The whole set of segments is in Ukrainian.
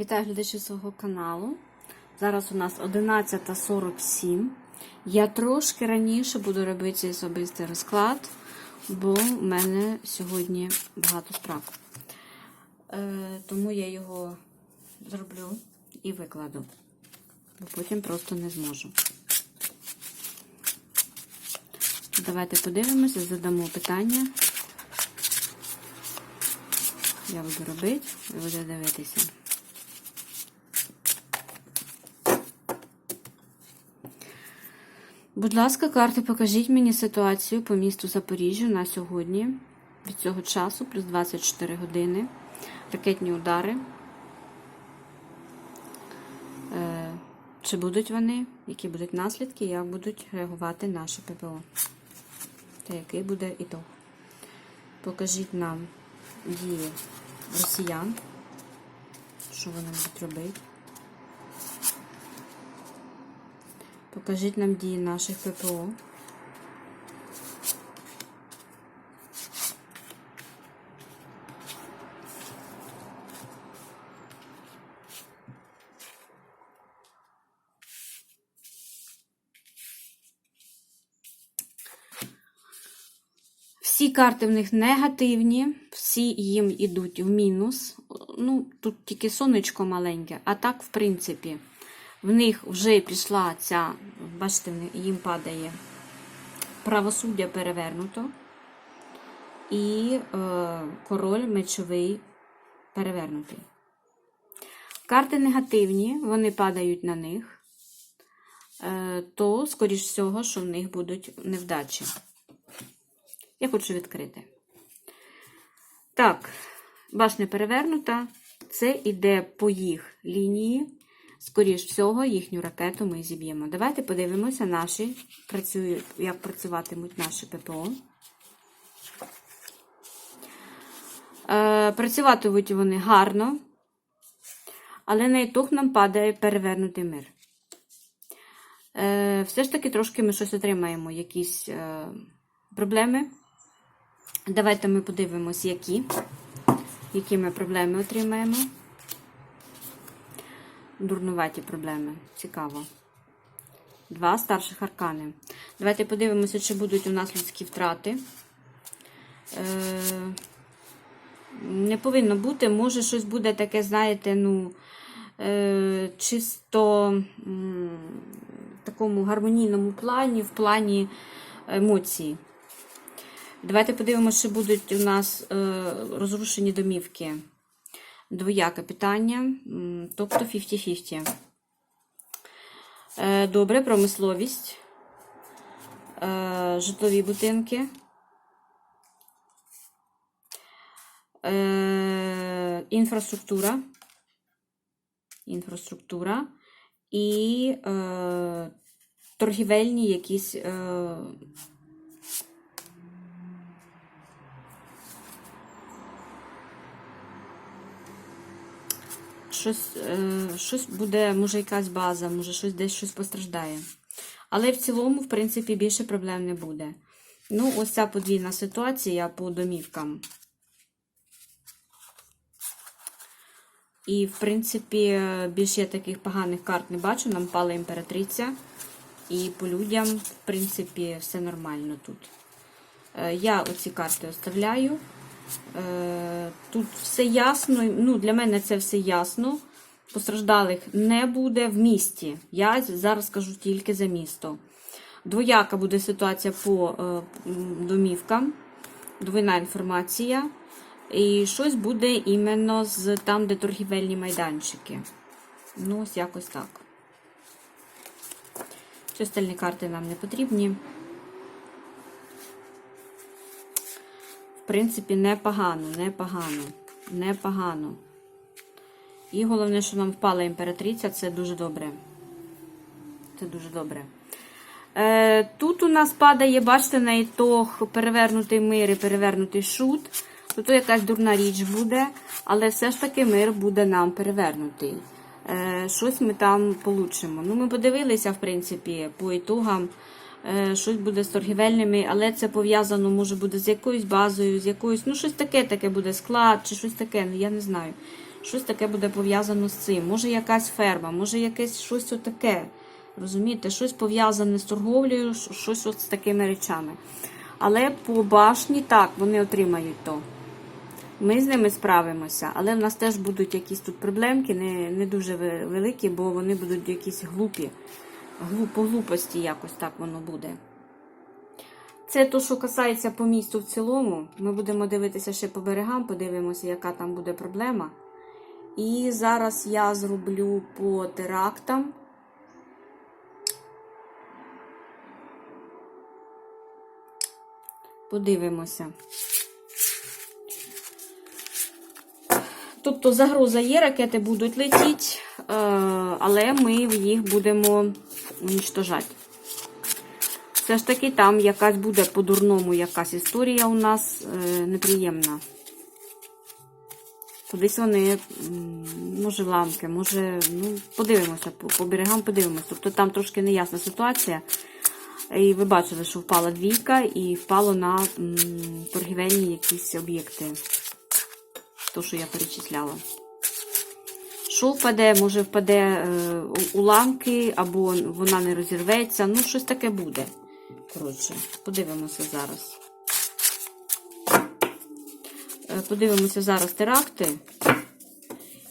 Вітаю глядачі свого каналу. Зараз у нас 11.47. Я трошки раніше буду робити особистий розклад, бо в мене сьогодні багато справ. Е, тому я його зроблю і викладу, бо потім просто не зможу. Давайте подивимося, задамо питання. Я буду робити, ви будете дивитися. Будь ласка, карти, покажіть мені ситуацію по місту Запоріжжя на сьогодні. Від цього часу, плюс 24 години. Ракетні удари. Е, Чи будуть вони? Які будуть наслідки? Як будуть реагувати наші ППО? Та який буде ітог? Покажіть нам дії росіян. Що вони будуть робити? Покажіть нам дії наших ППО. Всі карти в них негативні, всі їм йдуть в мінус. Ну, тут тільки сонечко маленьке, а так, в принципі, в них вже пішла ця, бачите, їм падає правосуддя перевернуто. І е, король мечовий перевернутий. Карти негативні, вони падають на них, е, то, скоріш всього, що в них будуть невдачі. Я хочу відкрити. Так, башня перевернута. Це іде по їх лінії. Скоріш всього, їхню ракету ми зіб'ємо. Давайте подивимося, наші як працюватимуть наші ППО. Е, працюватимуть вони гарно, але на ітог нам падає перевернутий мир. Е, все ж таки трошки ми щось отримаємо, якісь е, проблеми. Давайте ми подивимось, які. Які ми проблеми отримаємо. Дурнуваті проблеми. Цікаво. Два старших аркани. Давайте подивимося, чи будуть у нас людські втрати. Е, не повинно бути. Може, щось буде таке, знаєте, ну, е, чисто в такому гармонійному плані, в плані емоцій. Давайте подивимося, чи будуть у нас е, розрушені домівки. Двояке питання, тобто 50-50. Е, добре, промисловість, е, житлові будинки. Е, інфраструктура. Інфраструктура і торгівельні якісь. Щось, е, щось буде, може, якась база, може, щось десь щось постраждає. Але в цілому, в принципі, більше проблем не буде. Ну, ось ця подвійна ситуація по домівкам. І, в принципі, більше я таких поганих карт не бачу. Нам пала імператриця. І по людям, в принципі, все нормально тут. Е, Я оці карти оставляю. Тут все ясно. Ну, Для мене це все ясно. Постраждалих не буде в місті. Я зараз скажу тільки за місто. Двояка буде ситуація по е, домівкам, двойна інформація. І щось буде іменно з там, де торгівельні майданчики. Ну, ось якось так. Ці остальні карти нам не потрібні. Принципі, непогано, непогано, непогано. І головне, що нам впала імператриця, це дуже добре. Це дуже добре. Е, тут у нас падає, бачите, на ітог перевернутий мир і перевернутий шут. Тут якась дурна річ буде, але все ж таки мир буде нам перевернутий. Е, щось ми там получимо. Ну, ми подивилися, в принципі, по ітогам. Е, щось буде з торгівельними, але це пов'язано, може, буде з якоюсь базою, з якоюсь, ну, щось таке таке буде склад, чи щось таке, ну я не знаю. щось таке буде пов'язано з цим. Може, якась ферма, може, якесь щось отаке. Розумієте, щось пов'язане з торговлею, щось от з такими речами. Але по башні так, вони отримають то. Ми з ними справимося, але в нас теж будуть якісь тут проблемки, не, не дуже великі, бо вони будуть якісь глупі. По глупості якось так воно буде. Це то, що касається по місту в цілому. Ми будемо дивитися ще по берегам, подивимося, яка там буде проблема. І зараз я зроблю по терактам. Подивимося. Тобто загроза є, ракети будуть летіти, е, але ми їх будемо унічтожати. Все ж таки там якась буде по-дурному якась історія у нас е, неприємна. Кудись вони, може, ламки, може, ну, подивимося, по, по берегам подивимося. Тобто там трошки неясна ситуація. І ви бачили, що впала двійка і впало на м, торгівельні якісь об'єкти. То, що я перечисляла. Що впаде, може впаде е, уламки, або вона не розірветься. Ну, щось таке буде. Коротше, подивимося зараз. Е, Подивимося зараз теракти.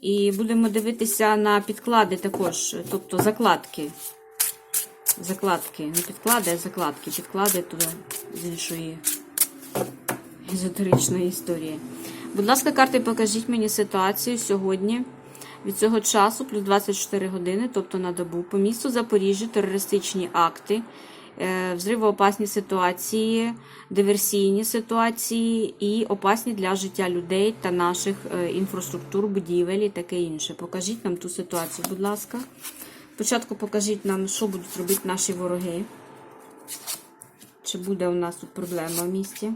І будемо дивитися на підклади також, тобто закладки. Закладки, не підклади, а закладки. Підклади туди з іншої езотеричної історії. Будь ласка, карти, покажіть мені ситуацію сьогодні. Від цього часу плюс 24 години, тобто на добу, по місту Запоріжжя терористичні акти, е, взривоопасні ситуації, диверсійні ситуації і опасні для життя людей та наших е, інфраструктур, будівель і таке інше. Покажіть нам ту ситуацію, будь ласка. Спочатку покажіть нам, що будуть робити наші вороги. Чи буде у нас тут проблема в місті?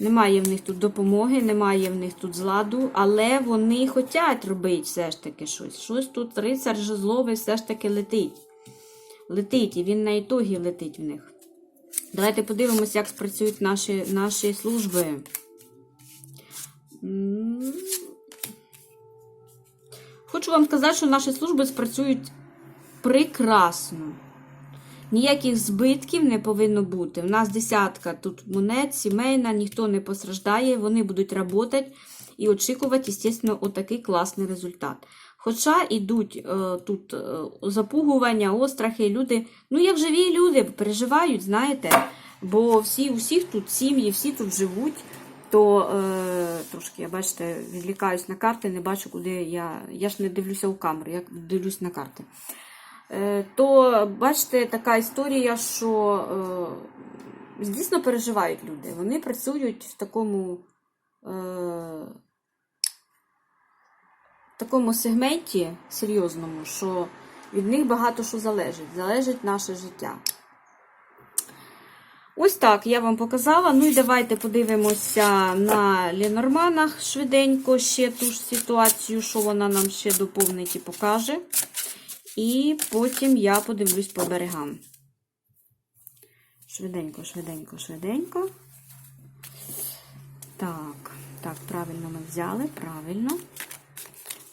Немає в них тут допомоги, немає в них тут зладу, але вони хочуть робити все ж таки щось. Щось тут рицар жезловий все ж таки летить. Летить, і він на ітогі летить в них. Давайте подивимося, як спрацюють наші, наші служби. Хочу вам сказати, що наші служби спрацюють прекрасно. Ніяких збитків не повинно бути. У нас десятка тут монет, сімейна, ніхто не постраждає, вони будуть працювати і очікувати, звісно, отакий класний результат. Хоча йдуть е, тут е, запугування, острахи, люди, ну як живі люди, переживають, знаєте, бо всі, у всіх тут сім'ї, всі тут живуть. То е, трошки, я бачите, відлікаюсь на карти, не бачу, куди я. Я ж не дивлюся у камеру, я дивлюсь на карти. Е, то бачите, така історія, що е, дійсно переживають люди. Вони працюють в такому, е, такому сегменті серйозному, що від них багато що залежить. Залежить наше життя. Ось так я вам показала. Ну і давайте подивимося на Ленорманах швиденько ще ту ж ситуацію, що вона нам ще доповнить і покаже. І потім я подивлюсь по берегам. Швиденько, швиденько, швиденько. Так, так, правильно ми взяли, правильно.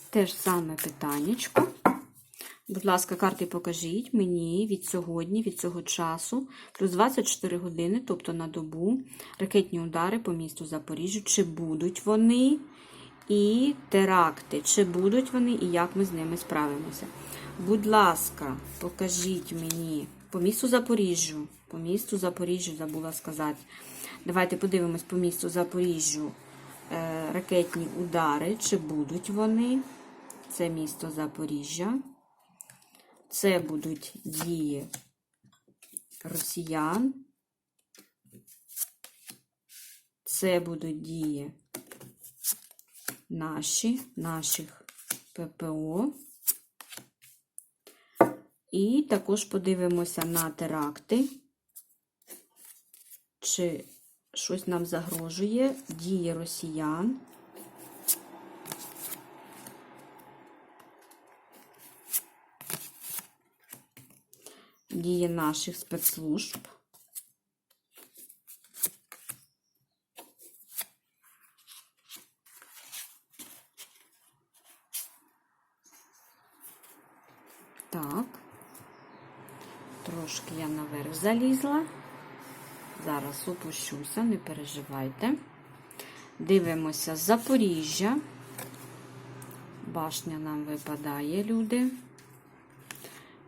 Те ж саме питаннячко. Будь ласка, карти покажіть мені від сьогодні, від цього часу, плюс 24 години, тобто на добу, ракетні удари по місту Запоріжжя. Чи будуть вони і теракти, чи будуть вони, і як ми з ними справимося. Будь ласка, покажіть мені по місту Запоріжжю. По місту Запоріжжю забула сказати. Давайте подивимось по місту Запоріжжю е, ракетні удари, чи будуть вони. Це місто Запоріжжя. Це будуть дії росіян. Це будуть дії наші, наших ППО. І також подивимося на теракти, чи щось нам загрожує дії росіян. Дії наших спецслужб. Так. Трошки я наверх залізла. Зараз опущуся, не переживайте. Дивимося Запоріжжя. Башня нам випадає, люди.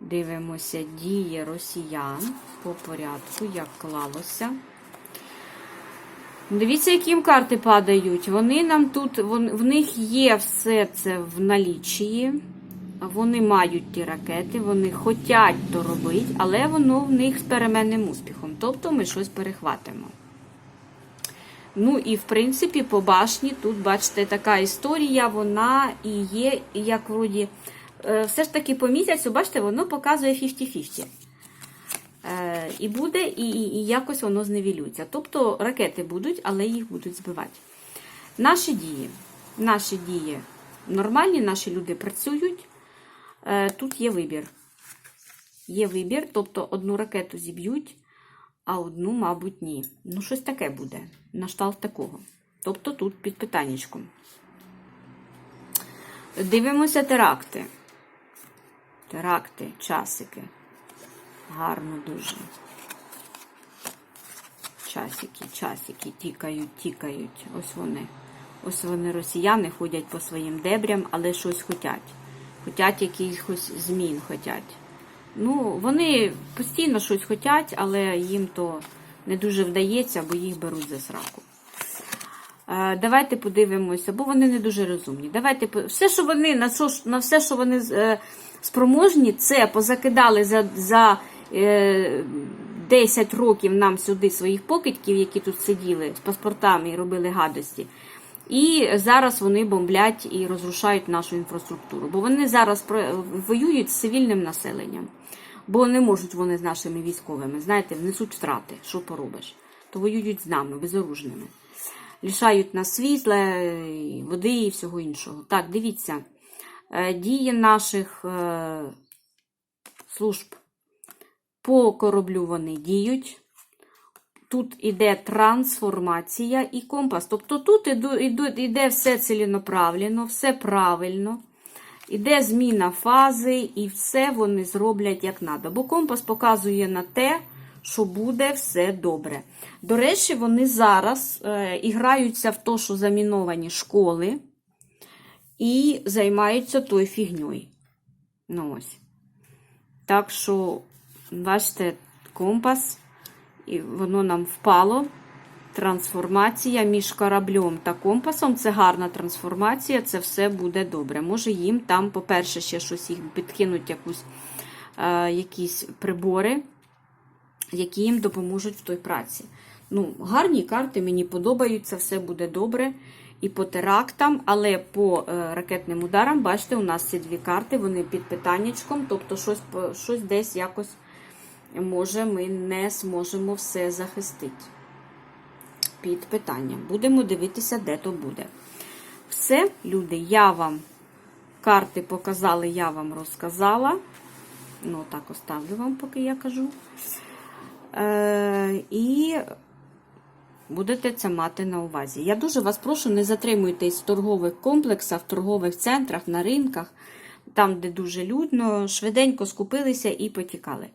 Дивимося дії росіян по порядку, як клалося. Дивіться, які їм карти падають. Вони нам тут, в них є все це в налічії. Вони мають ті ракети, вони хочуть то робити, але воно в них з переменним успіхом. Тобто ми щось перехватимо. Ну і в принципі, по башні тут, бачите, така історія, вона і є, як вроді, е, все ж таки по місяцю, бачите, воно показує 50-50. Е, І буде, і, і, і якось воно зневілюється. Тобто ракети будуть, але їх будуть збивати. Наші дії. Наші дії нормальні, наші люди працюють. Е, Тут є вибір. Є вибір, тобто одну ракету зіб'ють, а одну, мабуть, ні. Ну, щось таке буде. На такого. Тобто тут під питаннячком. Дивимося теракти. Теракти, часики. Гарно дуже. Часики, часики, тікають, тікають. Ось вони. Ось вони росіяни ходять по своїм дебрям, але щось хотять. Хотять якихось змін хотять. Ну, вони постійно щось хотять, але їм то не дуже вдається, бо їх беруть за сраку. Е, Давайте подивимося, бо вони не дуже розумні. Давайте все, що вони на що на все, що вони е, спроможні, це позакидали за, за е, 10 років нам сюди своїх покидьків, які тут сиділи з паспортами і робили гадості. І зараз вони бомблять і розрушають нашу інфраструктуру. Бо вони зараз воюють з цивільним населенням. Бо не можуть вони з нашими військовими, знаєте, внесуть втрати, що поробиш. То воюють з нами, безоружними. Лишають нас світла, води і всього іншого. Так, дивіться, е, дії наших е, служб по кораблю вони діють. Тут іде трансформація і компас. Тобто тут іде все ціленаправлено, все правильно. Іде зміна фази, і все вони зроблять як треба. Бо компас показує на те, що буде все добре. До речі, вони зараз е, іграються в те, що заміновані школи, і займаються тою фігньою. Ну ось. Так що, бачите, компас, і воно нам впало. Трансформація між кораблем та компасом це гарна трансформація, це все буде добре. Може їм там, по-перше, ще щось їм підкинуть якусь, е, якісь прибори, які їм допоможуть в той праці. Ну, Гарні карти, мені подобаються, все буде добре. І по терактам, але по е, ракетним ударам, бачите, у нас ці дві карти, вони під питаннячком, тобто щось, щось десь якось може ми не зможемо все захистити під питанням. Будемо дивитися, де то буде. Все, люди, я вам карти показали, я вам розказала. Ну, так оставлю вам, поки я кажу. Е, і будете це мати на увазі. Я дуже вас прошу, не затримуйтесь в торгових комплексах, в торгових центрах, на ринках, там, де дуже людно, швиденько скупилися і потікали.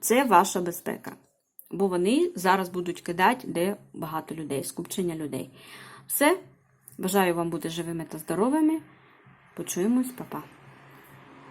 Це ваша безпека. Бо вони зараз будуть кидати, де багато людей, скупчення людей. Все. Бажаю вам бути живими та здоровими. Почуємось, па-па.